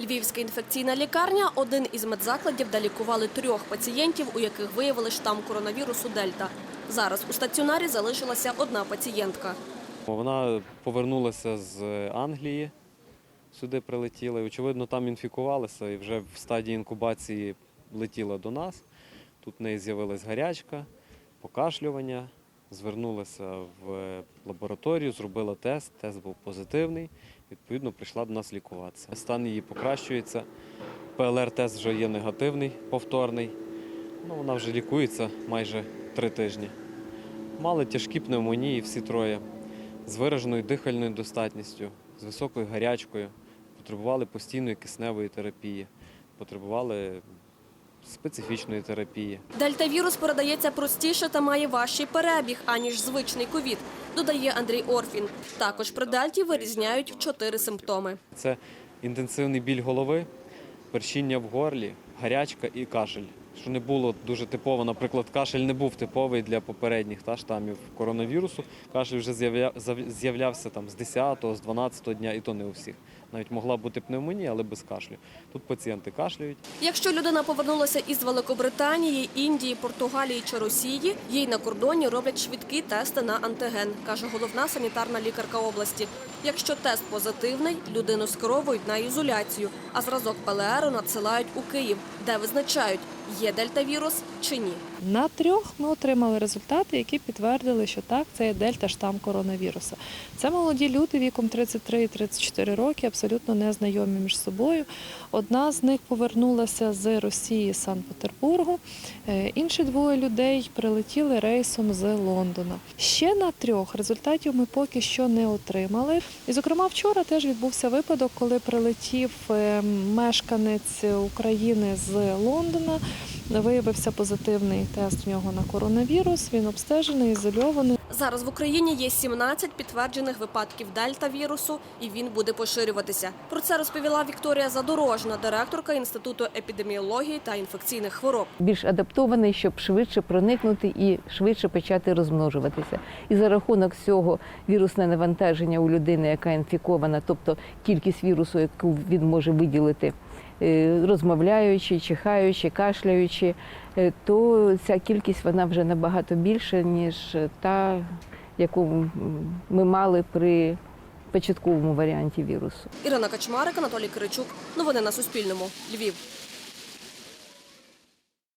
Львівська інфекційна лікарня – один із медзакладів, де лікували трьох пацієнтів, у яких виявили штам коронавірусу Дельта. Зараз у стаціонарі залишилася одна пацієнтка. Вона повернулася з Англії, сюди прилетіла. І, очевидно, там інфікувалася і вже в стадії інкубації летіла до нас. Тут в неї з'явилась гарячка, покашлювання. Звернулася в лабораторію, зробила тест, тест був позитивний. Відповідно, прийшла до нас лікуватися. Стан її покращується. ПЛР-тест вже є негативний, повторний. Ну, вона вже лікується майже три тижні. Мали тяжкі пневмонії всі троє з вираженою дихальною достатністю, з високою гарячкою, потребували постійної кисневої терапії, потребували специфічної терапії. Дельта-вірус передається простіше та має важчий перебіг, аніж звичний ковід, додає Андрій Орфін. Також при дельті вирізняють чотири симптоми. Це інтенсивний біль голови, першіння в горлі, гарячка і кашель. Що не було дуже типово, наприклад, кашель не був типовий для попередніх та, штамів коронавірусу. Кашель вже з'явля- з'являвся там з 10-го, з 12-го дня, і то не у всіх. Навіть могла бути пневмонія, але без кашлю. Тут пацієнти кашляють. Якщо людина повернулася із Великобританії, Індії, Португалії чи Росії, їй на кордоні роблять швидкі тести на антиген, каже головна санітарна лікарка області. Якщо тест позитивний, людину скеровують на ізоляцію, а зразок ПЛР надсилають у Київ, де визначають, є дельта-вірус чи ні. На трьох ми отримали результати, які підтвердили, що так, це є дельта штам коронавіруса. Це молоді люди віком 33 і 34 роки, абсолютно не знайомі між собою. Одна з них повернулася з Росії Санкт-Петербургу. Е, Інші двоє людей прилетіли рейсом з Лондона. Ще на трьох результатів ми поки що не отримали. І, зокрема, вчора теж відбувся випадок, коли прилетів е, мешканець України з Лондона. Виявився позитивний тест в нього на коронавірус. Він обстежений, ізольований. Зараз в Україні є 17 підтверджених випадків дельта-вірусу, і він буде поширюватися. Про це розповіла Вікторія Задорожна, директорка Інституту епідеміології та інфекційних хвороб. більш адаптований, щоб швидше проникнути і швидше почати розмножуватися. І за рахунок цього вірусне навантаження у людини, яка інфікована, тобто кількість вірусу, яку він може виділити, розмовляючи, чихаючи, кашляючи, е, то ця кількість вона вже набагато більша, ніж та, яку ми мали при початковому варіанті вірусу. Ірина Качмарик, Анатолій Киричук. Новини на Суспільному. Львів.